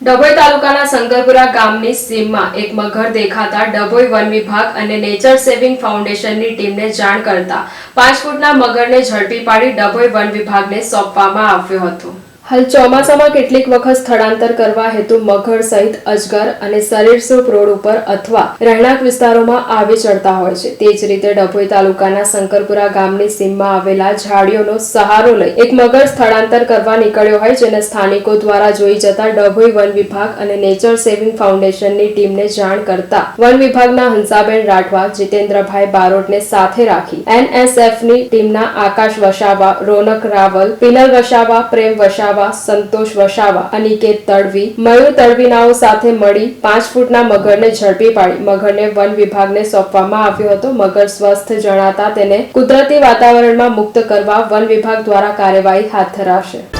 ડભોઈ તાલુકાના શંકરપુરા ગામની સીમમાં એક મગર દેખાતા ડભોઈ વન વિભાગ અને નેચર સેવિંગ ફાઉન્ડેશનની ટીમને જાણ કરતા પાંચ ફૂટના મગરને ઝડપી પાડી ડભોઈ વન વિભાગને સોંપવામાં આવ્યો હતો. હાલ ચોમાસામાં કેટલીક વખત સ્થળાંતર કરવા હેતુ મગર સહિત અજગર અને સરીસૃપ રોડ ઉપર અથવા રહેણાંક વિસ્તારોમાં આવી ચડતા હોય છે. તે જ રીતે ડભોઈ તાલુકાના શંકરપુરા ગામની સીમમાં આવેલા ઝાડીઓનો સહારો લઈ એક મગર સ્થળાંતર કરવા નીકળ્યો હોય, જેને સ્થાનિકો દ્વારા જોઈ જતા ડભોઈ વન વિભાગ અને નેચર સેવિંગ ફાઉન્ડેશનની ટીમને જાણ કરતા વન વિભાગના હંસાબેન રાઠવા, જીતેન્દ્રભાઈ બારોટને સાથે રાખી એનએસએફની ટીમના આકાશ વસાવા, રોનક રાવલ, પિનલ વસાવા, પ્રેમ વસાવા, સંતોષ વસાવા અનિકેત તડવી મયુર તડવીનાઓ સાથે મળી પાંચ ફૂટના મગરને ઝડપી પાડી. મગરને વન વિભાગને સોંપવામાં આવ્યો હતો. મગર સ્વસ્થ જણાતા તેને કુદરતી વાતાવરણમાં મુક્ત કરવા વન વિભાગ દ્વારા કાર્યવાહી હાથ ધરાશે.